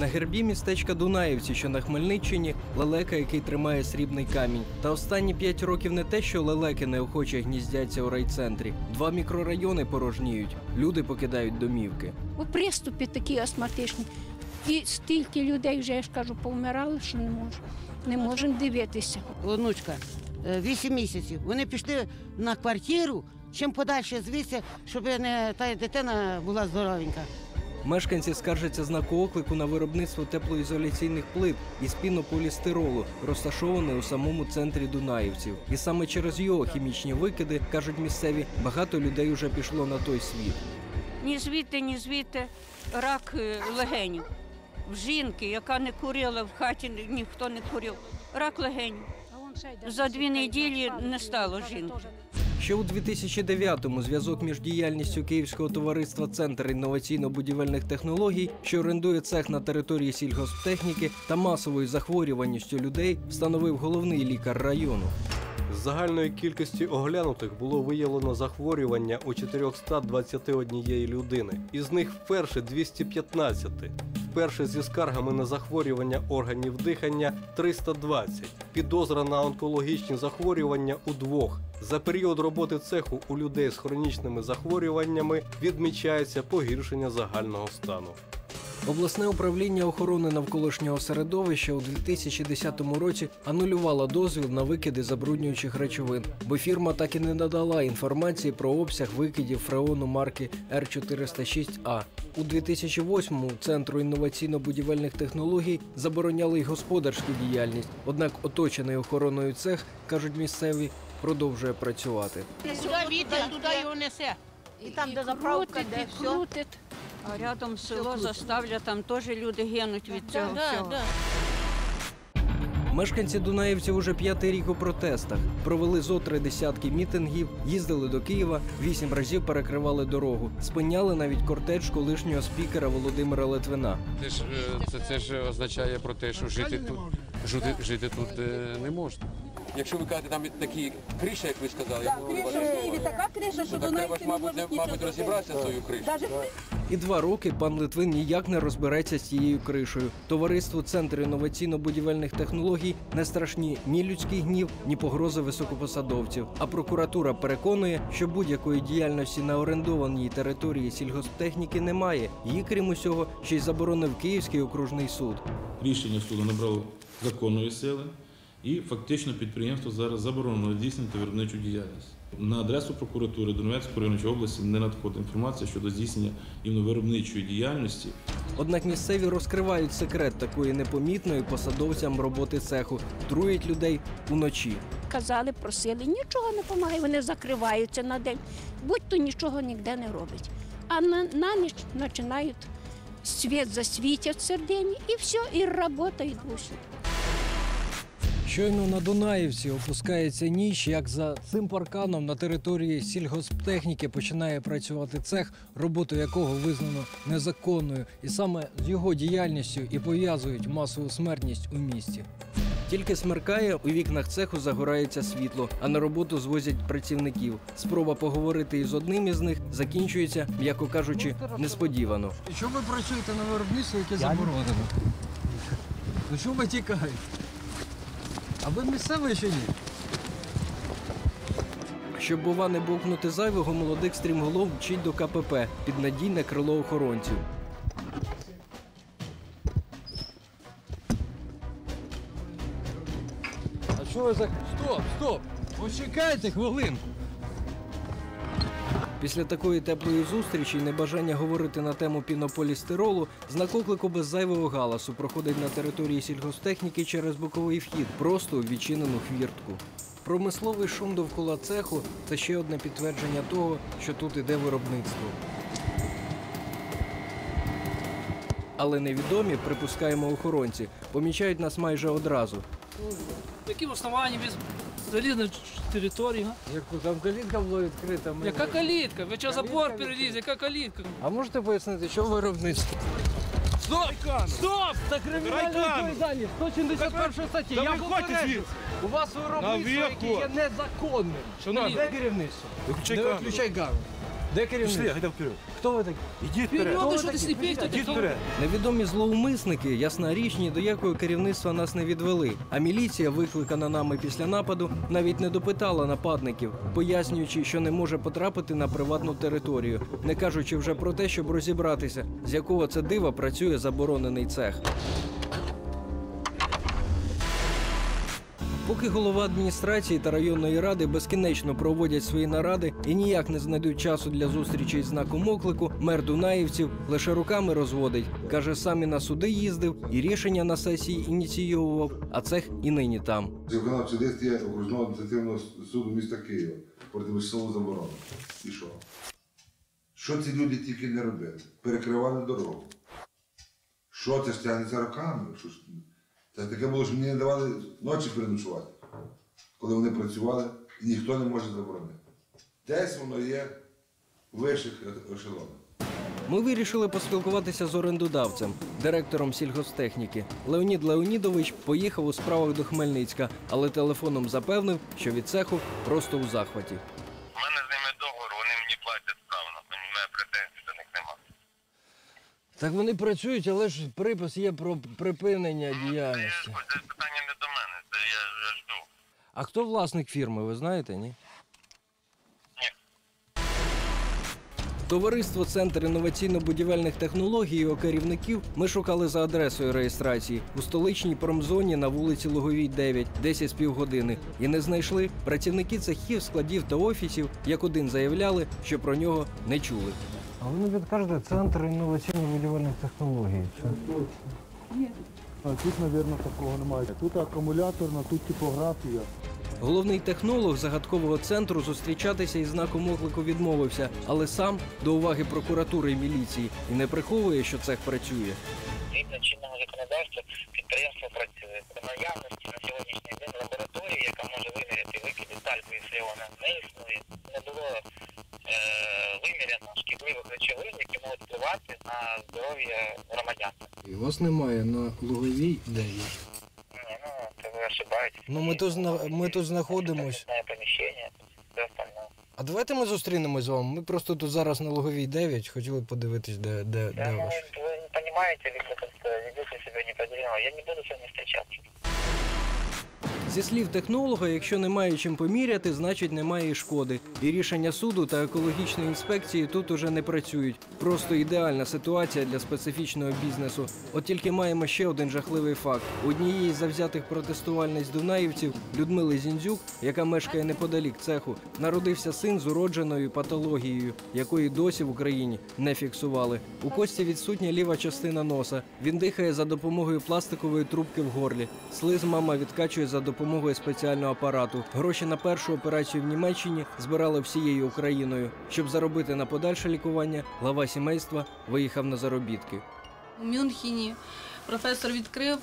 На гербі містечка Дунаївці, що на Хмельниччині, лелека, який тримає срібний камінь. Та останні п'ять років не те, що лелеки неохоче гніздяться у райцентрі. Два мікрорайони порожніють. Люди покидають домівки. У приступі такі астматичні. І стільки людей вже, я ж кажу, повмирали, що не можу. Не можемо дивитися. онучка, е, 8 місяців. Вони пішли на квартиру, чим подальше звідси, щоб не та дитина була здоровенька. Мешканці скаржаться знаку оклику на виробництво теплоізоляційних плит із пінополістиролу, розташований у самому центрі Дунаївців. І саме через його хімічні викиди, кажуть місцеві, багато людей уже пішло на той світ. Ні звідти, ні звідти рак е, легенів. В жінки, яка не курила в хаті, ніхто не курив. Рак легенів. За дві неділі не стало жінки. Ще у 2009-му зв'язок між діяльністю Київського товариства Центр інноваційно-будівельних технологій, що орендує цех на території сільгосптехніки та масовою захворюваністю людей, встановив головний лікар району. З загальної кількості оглянутих було виявлено захворювання у 421 людини. Із них вперше 215. Вперше зі скаргами на захворювання органів дихання 320. Підозра на онкологічні захворювання у двох. За період роботи цеху у людей з хронічними захворюваннями відмічається погіршення загального стану. Обласне управління охорони навколишнього середовища у 2010 році анулювало дозвіл на викиди забруднюючих речовин, бо фірма так і не надала інформації про обсяг викидів фреону марки Р406А. У 2008-му центру інноваційно-будівельних технологій забороняли й господарську діяльність. Однак оточений охороною цех, кажуть місцеві, продовжує працювати. Сюди вітер, туди його несе. І там, де заправка, де все. А рядом село заставля, там теж люди гинуть від цього Да, всього. да. Мешканці Дунаївців уже п'ятий рік у протестах. Провели зо три десятки мітингів, їздили до Києва, вісім разів перекривали дорогу. Спиняли навіть кортеж колишнього спікера Володимира Литвина. Це ж е, це, це ж означає про те, що жити тут жити, жити тут е, не можна. Якщо ви кажете, там такі криші, як ви сказали, як ви вважаєте, така криша, що так треба ж, мабуть, не- мабуть, розібратися з цією кришею. І два роки пан Литвин ніяк не розбереться з цією кришею. Товариству Центр інноваційно-будівельних технологій не страшні ні людський гнів, ні погрози високопосадовців. А прокуратура переконує, що будь-якої діяльності на орендованій території сільгосптехніки немає. Її, крім усього, ще й заборонив Київський окружний суд. Рішення суду набрало законної сили, і фактично підприємство зараз заборонено здійснити виробничу діяльність. На адресу прокуратури Донецької районної області не надходить інформація щодо здійснення іменно виробничої діяльності Однак місцеві розкривають секрет такої непомітної посадовцям роботи цеху, труять людей уночі. Казали, просили, нічого не допомагає, вони закриваються на день. Будь-то нічого ніде не робить. А на, на ніч починають світ засвітять в середині і все, і робота душі. Щойно на Дунаївці опускається ніч, як за цим парканом на території сільгосптехніки починає працювати цех, роботу якого визнано незаконною, і саме з його діяльністю і пов'язують масову смертність у місті. Тільки смеркає, у вікнах цеху загорається світло, а на роботу звозять працівників. Спроба поговорити із одним із них закінчується, м'яко кажучи, несподівано. Що ви працюєте на виробництві, яке заборонено? Ну що ви тікаєте? А ви місцевий чи ні? Щоб, бува, не бовкнути зайвого, молодих стрімголов вчить до КПП під надійне крило охоронців. А що ви за. Стоп, стоп! Почекайте хвилинку. Після такої теплої зустрічі небажання говорити на тему пінополістиролу, знак оклику без зайвого галасу проходить на території сільгостехніки через боковий вхід, просто у відчинену хвіртку. Промисловий шум довкола цеху це ще одне підтвердження того, що тут іде виробництво. Але невідомі, припускаємо охоронці, помічають нас майже одразу. Яким основанням без залізної території? Яку там калітка була відкрита. ми- Яка калітка? Ви що забор переліз? Яка калітка? А можете пояснити, що виробництво? Стоп! Стоп! Це кримінальна відповідальність, 171 статті. Я попереджу. У вас виробництво, яке є незаконним. Де керівництво? Не виключай камеру. Де керівник? гайда вперед. Хто ви такі? Ідіть Вперед, вперед. що ти сліпий, хто ти? Ідіть вперед. Невідомі злоумисники, ясна річ, ні до якого керівництва нас не відвели. А міліція, викликана нами після нападу, навіть не допитала нападників, пояснюючи, що не може потрапити на приватну територію, не кажучи вже про те, щоб розібратися, з якого це дива працює заборонений цех. Поки голова адміністрації та районної ради безкінечно проводять свої наради і ніяк не знайдуть часу для зустрічей з знаком оклику, мер Дунаївців лише руками розводить. Каже, сам і на суди їздив, і рішення на сесії ініційовував, а цех і нині там. Виконавче действие окружного адміністративного суду міста Києва проти військову заборону. І що? Що ці люди тільки не робили? Перекривали дорогу. Що це ж тягнеться роками? Що? Це таке було, що мені не давали ночі переночувати, коли вони працювали, і ніхто не може заборонити. Десь воно є в вищих ешелонах. Ми вирішили поспілкуватися з орендодавцем, директором сільгостехніки. Леонід Леонідович поїхав у справах до Хмельницька, але телефоном запевнив, що від цеху просто у захваті. У мене з ними договор, вони мені платять справно, мені мене претензій до них нема. Так вони працюють, але ж припис є про припинення Це, діяльності. це питання не до мене, це я, я жду. А хто власник фірми, ви знаєте, ні? Товариство Центр інноваційно-будівельних технологій і його керівників ми шукали за адресою реєстрації у столичній промзоні на вулиці Луговій 9, 10 з півгодини. І не знайшли. Працівники цехів, складів та офісів як один заявляли, що про нього не чули. А ви не підкажете центр інноваційно-будівельних технологій. Тут, мабуть, такого немає. Тут акумуляторна, тут типографія. Головний технолог загадкового центру зустрічатися із знаком оклику відмовився, але сам до уваги прокуратури і міліції і не приховує, що цех працює. Згідно чинного законодавства підприємство працює. По наявності на сьогоднішній день лабораторії, яка може виміряти викиди тальку і фреона, не існує. Не було е, виміряно шкідливих речовин, які можуть впливати на здоров'я громадян. І вас немає на Луговій 9. Ні, ну, це ви ошибаєтесь. Ну, ми тут зна- ми тут знаходимось. Помещение, все. А давайте ми зустрінемось з вами. Ми просто тут зараз на Луговій 9, хотіли подивитись, де, де, Да, де ну, ваш. вы не понимаете, или как-то ведете себя неподелимо. Я не буду с вами встречаться. Зі слів технолога, якщо немає чим поміряти, значить немає і шкоди. І рішення суду та екологічної інспекції тут уже не працюють. Просто ідеальна ситуація для специфічного бізнесу. От тільки маємо ще один жахливий факт: однієї з завзятих протестувальниць дунаївців Людмили Зіндзюк, яка мешкає неподалік цеху, народився син з уродженою патологією, якої досі в Україні не фіксували. У Кості відсутня ліва частина носа. Він дихає за допомогою пластикової трубки в горлі. Слиз мама відкачує за допомогою спеціального апарату. Гроші на першу операцію в Німеччині збирали всією Україною. Щоб заробити на подальше лікування, глава сімейства виїхав на заробітки. У Мюнхені професор відкрив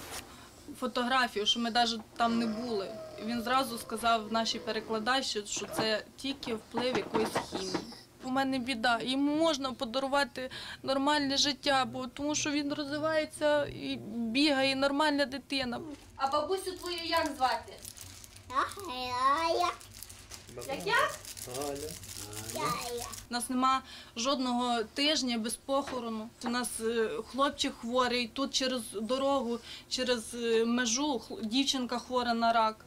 фотографію, що ми навіть там не були. Він зразу сказав нашій перекладачі, що це тільки вплив якоїсь хімії. У мене біда, йому можна подарувати нормальне життя, бо тому що він розвивається і бігає, нормальна дитина. А бабусю твою як звати? Як як? У нас нема жодного тижня без похорону. У нас е, хлопчик хворий, тут через дорогу, через е, межу дівчинка хвора на рак.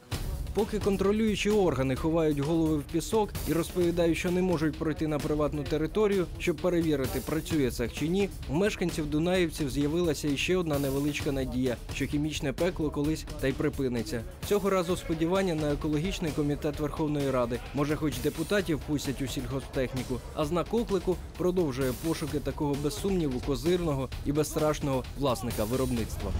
Поки контролюючі органи ховають голови в пісок і розповідають, що не можуть пройти на приватну територію, щоб перевірити, працює цех чи ні, у мешканців дунаївців з'явилася іще одна невеличка надія, що хімічне пекло колись та й припиниться. Цього разу сподівання на екологічний комітет Верховної Ради. Може, хоч депутатів пустять у сільгосптехніку, а знак оклику продовжує пошуки такого без сумніву козирного і безстрашного власника виробництва.